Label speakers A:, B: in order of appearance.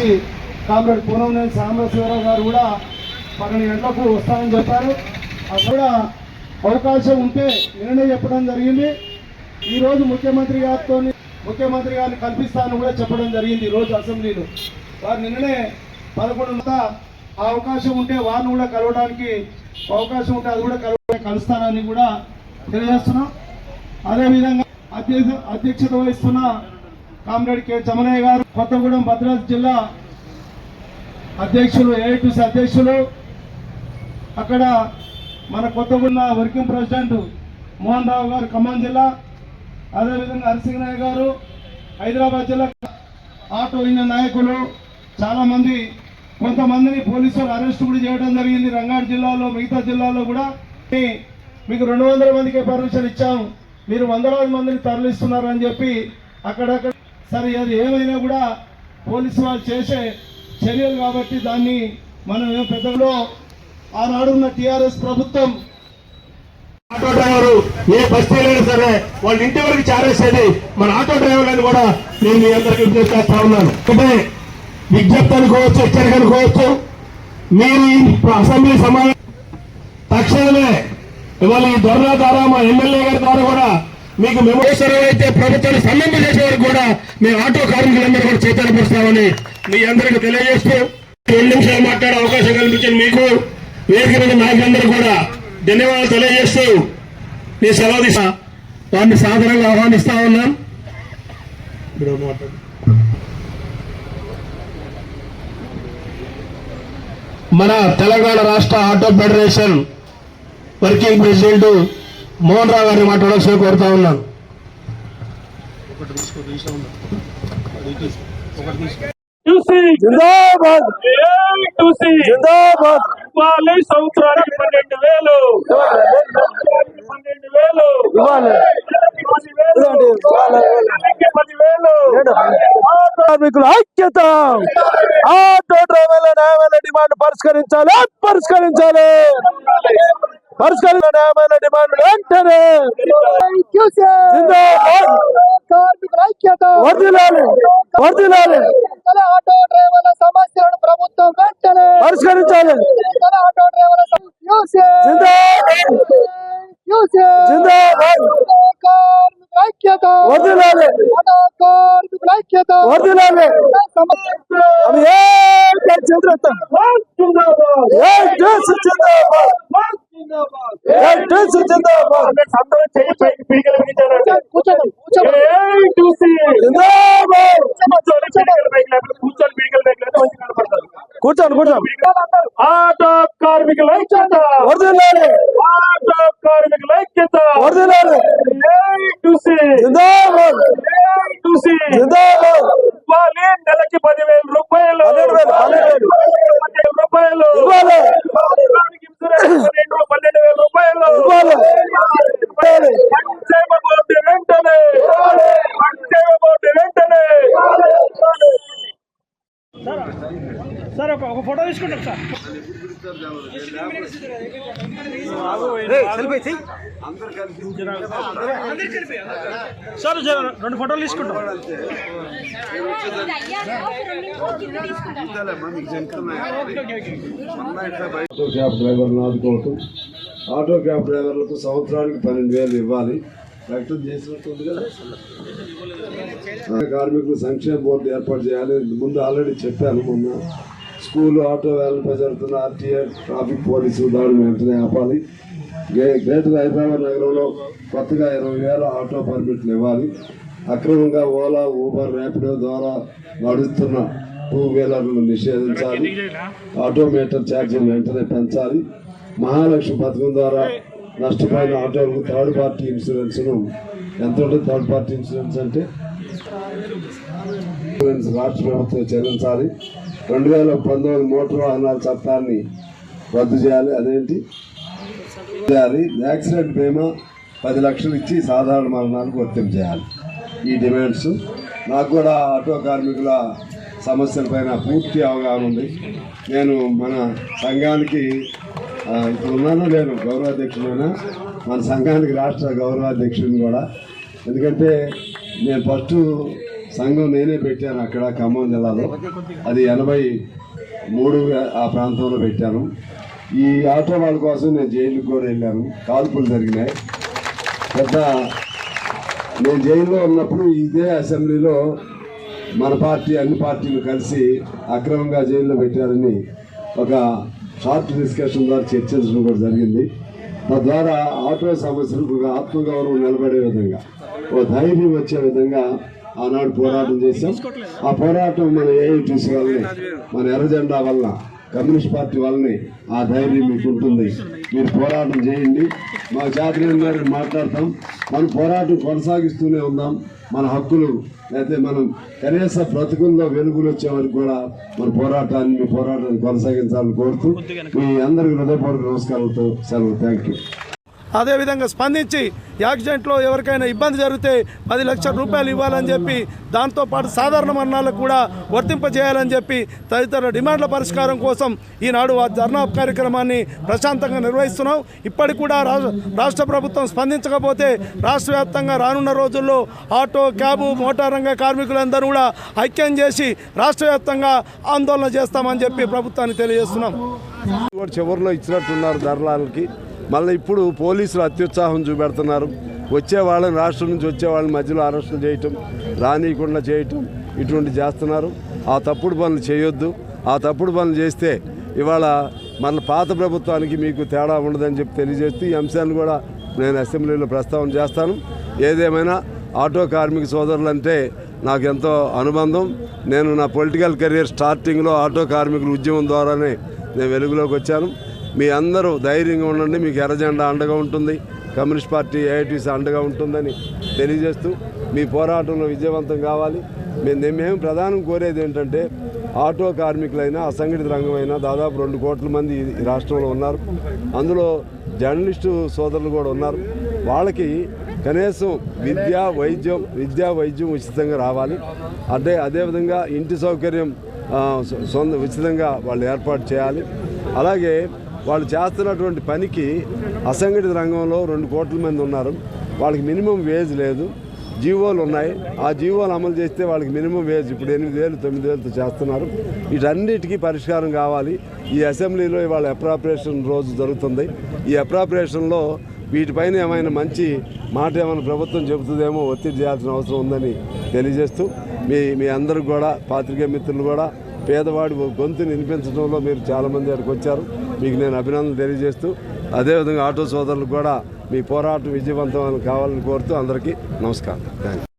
A: నుంచి కామ్రేడ్ పూనంనేని సాంబశివరావు గారు కూడా పన్నెండు గంటలకు వస్తానని చెప్పారు. అది కూడా అవకాశం ఉంటే నిన్ననే చెప్పడం జరిగింది. ఈరోజు ముఖ్యమంత్రి గారితో ముఖ్యమంత్రి గారిని కల్పిస్తానని కూడా చెప్పడం జరిగింది ఈరోజు రోజు అసెంబ్లీలో. వారు నిన్ననే పదకొండు ఆ అవకాశం ఉంటే వారిని కూడా కలవడానికి అవకాశం ఉంటే అది కూడా కలవ కలుస్తానని కూడా తెలియజేస్తున్నాం. అదేవిధంగా అధ్యక్ష అధ్యక్షత వహిస్తున్న కామ్రేడ్ కె చమనయ్య గారు కొత్తగూడెం భద్రాద్రి జిల్లా అధ్యక్షులు ఏఐటీసీ అధ్యక్షులు. అక్కడ మన కొత్తగూడెం వర్కింగ్ ప్రెసిడెంట్ మోహన్ రావు గారు ఖమ్మం జిల్లా అదేవిధంగా హరిసింగనాయ్ గారు హైదరాబాద్ జిల్లా ఆటో ఇంజన్ నాయకులు చాలామంది కొంతమందిని పోలీసులు అరెస్ట్ కూడా చేయడం జరిగింది. రంగారెడ్డి జిల్లాలో మిగతా జిల్లాలో కూడా. మీకు రెండు వందల మందికి పర్మిషన్ ఇచ్చాము మీరు వందలాది మందిని తరలిస్తున్నారని చెప్పి అక్కడక్కడ సరే అది ఏమైనా కూడా పోలీసు వాళ్ళు చేసే చర్యలు కాబట్టి దాన్ని మనం ఏం పెద్దలో ఆనాడున్న టీఆర్ఎస్ ప్రభుత్వం
B: ఆటో డ్రైవర్ ఏ బస్తీలైనా సరే వాళ్ళ ఇంటి వరకు చేరేసేది మన ఆటో డ్రైవర్లను కూడా నేను మీ అందరికీ విజ్ఞప్తి చేస్తా ఉన్నాను. అంటే విజ్ఞప్తి అనుకోవచ్చు హెచ్చరిక అనుకోవచ్చు. మీరు ఈ అసెంబ్లీ సమావేశం తక్షణమే ఇవాళ ఈ దొరల ద్వారా మా ఎమ్మెల్యే గారి ద్వారా కూడా మీకు మేము అయితే ప్రభుత్వాన్ని సన్నద్ధ చేసే వరకు కూడా మేము ఆటో కార్మికులందరూ కూడా చైతన్యపరుస్తామని మీ అందరికీ తెలియజేస్తూ రెండు నిమిషాలు మాట్లాడే అవకాశం కల్పించిన మీకు వేదిక మీద నాయకులందరూ కూడా ధన్యవాదాలు తెలియజేస్తూ మీ సెలవు దిశ వారిని సాధారణంగా ఆహ్వానిస్తా ఉన్నాం. మన తెలంగాణ రాష్ట్ర auto federation working president Mohan Rao గారిని మాట్లాడాల్సిన కోరుతా ఉన్నాను.
C: ఇవ్వాలి సంవత్సరానికి పన్నెండు వేలు. పన్నెండు వేలు.
D: కార్మికుల ఐక్యత. ఆటో డ్రైవర్ల డిమాండ్ పరిష్కరించాలి. పరిష్కరించాలి. పరిష్కరించిన న్యాయమైన డిమాండ్ వెంటనే
E: కార్మికుల ఐక్యత.
D: వర్దిలాలి వర్దిలాలి
E: ఆటో డ్రైవర్ల సమస్యలను ప్రభుత్వం వెంటనే
D: పరిష్కరించాలి.
E: ఆటో డ్రైవర్ల కార్మికుల ఐక్యత.
D: వర్దిలాలి
E: ఆటో కార్మికుల ఐక్యత.
D: వర్దిలాలి
E: సమస్య
D: ఏ జిందాబాద్. ఏ జిందాబాద్.
C: అందరూ చెయ్యి పైకి పీకలు
D: జిందాబాద్.
C: కూర్చొని పీకలు లేకపోతే మంచి కనపడతారు.
D: కూర్చోండి కూర్చోండి.
C: ఆటో కార్మికుల ఐక్యత. ఆటో కార్మికుల ఐక్యత. నెలకి పదివేల రూపాయలు
D: పన్నెండు వేలు, పన్నెండు వేలు.
C: పన్నెండు రూపాయలు
D: ఇవ్వాలి
C: సంవత్సరానికి ఇన్సూరెన్స్ పన్నెండు పన్నెండు వేల రూపాయలు
D: ఇవ్వాలి ఇవ్వాలి
C: సంక్షేమ బోర్డు వెంటనే సంక్షేమ బోర్డు వెంటనే సార్ ఒక ఒక ఫోటో తీసుకుంటాం సార్. రెండు ఫోటోలు తీసుకుంటాం.
F: ఆటో క్యాబ్ ఆదుకోవటం ఆటో క్యాబ్ డ్రైవర్లకు సంవత్సరానికి పన్నెండు వేలు ఇవ్వాలి. వ్యక్తం చేసినట్టుంది కదా. కార్మికులు సంక్షేమ బోర్డు ఏర్పాటు చేయాలి. ముందు ఆల్రెడీ చెప్పాను మొన్న. స్కూల్ ఆటో వ్యాన్లపై జరుగుతున్న ఆర్టీఏ ట్రాఫిక్ పోలీసు దాడులు వెంటనే ఆపాలి. గ్రేటర్ హైదరాబాద్ నగరంలో కొత్తగా ఇరవై వేల ఆటో పర్మిట్లు ఇవ్వాలి. అక్రమంగా ఓలా ఊబర్ ర్యాపిడో ద్వారా నడుస్తున్న టూ వీలర్లను నిషేధించాలి. ఆటోమేటర్ ఛార్జీలు వెంటనే పెంచాలి. మహాలక్ష్మి పథకం ద్వారా నష్టపోయిన ఆటోలకు థర్డ్ పార్టీ ఇన్సూరెన్స్ను. ఎంత ఉంటుంది? థర్డ్ పార్టీ ఇన్సూరెన్స్ అంటే రాష్ట్ర ప్రభుత్వం చెల్లించాలి. రెండు వేల పంతొమ్మిది మోటార్ వాహనాల చట్టాన్ని రద్దు చేయాలి. అదేంటి? చేయాలి. యాక్సిడెంట్ బీమా పది లక్షలు ఇచ్చి సాధారణ మరణాలకు వర్తింపు చేయాలి. ఈ డిమాండ్స్. నాకు కూడా ఆటో కార్మికుల సమస్యలపైన పూర్తి అవగాహన ఉంది. నేను మన సంఘానికి ఇప్పుడు ఉన్నాను నేను గౌరవాధ్యక్షుడైనా మన సంఘానికి రాష్ట్ర గౌరవాధ్యక్షుడిని కూడా. ఎందుకంటే నేను ఫస్ట్ సంఘం నేనే పెట్టాను అక్కడ ఖమ్మం జిల్లాలో. అది ఎనభై మూడు ఆ ప్రాంతంలో పెట్టాను. ఈ ఆటో వాళ్ళ కోసం నేను జైలుకి కూడా వెళ్ళాను. కాల్పులు జరిగినాయి. పెద్ద నేను జైల్లో ఉన్నప్పుడు ఇదే అసెంబ్లీలో మన పార్టీ అన్ని పార్టీలు కలిసి అక్రమంగా జైల్లో పెట్టారని ఒక షార్ట్ డిస్కషన్ ద్వారా చర్చించడం కూడా జరిగింది. తద్వారా ఆటో సమస్యలకు ఒక ఆత్మగౌరవం నిలబడే విధంగా ఓ ధైర్యం వచ్చే విధంగా ఆనాడు పోరాటం చేశాం. ఆ పోరాటం మన ఏఐటీసీ వల్లనే మన ఎర్రజెండా వల్ల కమ్యూనిస్ట్ పార్టీ వల్లనే ఆ ధైర్యం మీకు ఉంటుంది. మీరు పోరాటం చేయండి. మా జాతీయ గారు మాట్లాడతాం. మన పోరాటం కొనసాగిస్తూనే ఉందాం. మన హక్కులు లేకపోతే మనం కనీస బ్రతుకుల్లో వెలుగులు వచ్చే వరకు కూడా మన పోరాటాన్ని మీ పోరాటాన్ని కొనసాగించాలని కోరుతూ మీ అందరికి హృదయపూర్వక నమస్కారాలతో సెలవు. థ్యాంక్ యూ
A: అదేవిధంగా స్పందించి యాక్సిడెంట్లో ఎవరికైనా ఇబ్బంది జరిగితే పది లక్షల రూపాయలు ఇవ్వాలని చెప్పి దాంతోపాటు సాధారణ మరణాలకు కూడా వర్తింపజేయాలని చెప్పి తదితర డిమాండ్ల పరిష్కారం కోసం ఈనాడు ఆ ధర్నా కార్యక్రమాన్ని ప్రశాంతంగా నిర్వహిస్తున్నాం. ఇప్పటికి కూడా రా- రాష్ట్ర ప్రభుత్వం స్పందించకపోతే రాష్ట్ర వ్యాప్తంగా రానున్న రోజుల్లో ఆటో క్యాబు మోటార్ రంగ కార్మికులందరూ కూడా ఐక్యం చేసి రాష్ట్ర వ్యాప్తంగా ఆందోళన చేస్తామని చెప్పి ప్రభుత్వాన్ని తెలియజేస్తున్నాం.
F: చివరిలో ఇచ్చినట్టున్నారు ధరలాలకి మళ్ళీ ఇప్పుడు పోలీసులు అత్యుత్సాహం చూపెడుతున్నారు. వచ్చే వాళ్ళని రాష్ట్రం నుంచి వచ్చే వాళ్ళని మధ్యలో అరెస్టులు చేయటం రానియకుండా చేయటం ఇటువంటి చేస్తున్నారు. ఆ తప్పుడు పనులు చేయొద్దు. ఆ తప్పుడు పనులు చేస్తే ఇవాళ మన పాత ప్రభుత్వానికి మీకు తేడా ఉండదని చెప్పి తెలియజేస్తూ ఈ అంశాన్ని కూడా నేను అసెంబ్లీలో ప్రస్తావన చేస్తాను. ఏదేమైనా ఆటో కార్మిక సోదరులంటే నాకు ఎంతో అనుబంధం. నేను నా పొలిటికల్ కెరీర్ స్టార్టింగ్లో ఆటో కార్మికుల ఉద్యమం ద్వారానే నేను వెలుగులోకి వచ్చాను. మీ అందరూ ధైర్యంగా ఉండండి. మీకు ఎర్రజెండా అండగా ఉంటుంది. కమ్యూనిస్ట్ పార్టీ ఏఐటీసీ అండగా ఉంటుందని తెలియజేస్తూ మీ పోరాటంలో విజయవంతం కావాలి. మేము మేము ప్రధానం కోరేది ఏంటంటే ఆటో కార్మికులైనా అసంఘటిత రంగమైనా దాదాపు రెండు కోట్ల మంది ఈ రాష్ట్రంలో ఉన్నారు. అందులో జర్నలిస్టు సోదరులు కూడా ఉన్నారు. వాళ్ళకి కనీసం విద్య వైద్యం విద్యా వైద్యం ఉచితంగా రావాలి. అంటే అదేవిధంగా ఇంటి సౌకర్యం సొంత ఉచితంగా వాళ్ళు ఏర్పాటు చేయాలి. అలాగే వాళ్ళు చేస్తున్నటువంటి పనికి అసంఘటిత రంగంలో రెండు కోట్ల మంది ఉన్నారు. వాళ్ళకి మినిమం వేజ్ లేదు. జీవోలు ఉన్నాయి. ఆ జీవోలు అమలు చేస్తే వాళ్ళకి మినిమం వేజ్ ఇప్పుడు ఎనిమిది వేలు తొమ్మిది వేలతో చేస్తున్నారు. వీటన్నిటికీ పరిష్కారం కావాలి. ఈ అసెంబ్లీలో ఇవాళ అప్రాపరేషన్ రోజు జరుగుతుంది. ఈ అప్రాపరేషన్లో వీటిపైన ఏమైనా మంచి మాట ఏమైనా ప్రభుత్వం చెబుతుందేమో ఒత్తిడి చేయాల్సిన అవసరం ఉందని తెలియజేస్తూ మీ మీ అందరికి కూడా పాత్రికేయ మిత్రులు కూడా పేదవాడి గొంతుని వినిపించడంలో మీరు చాలామంది అక్కడికి వచ్చారు. మీకు నేను అభినందనలు తెలియజేస్తూ అదేవిధంగా ఆటో సోదరులకు కూడా మీ పోరాటం విజయవంతం కావాలని కోరుతూ అందరికీ నమస్కారం. Thank you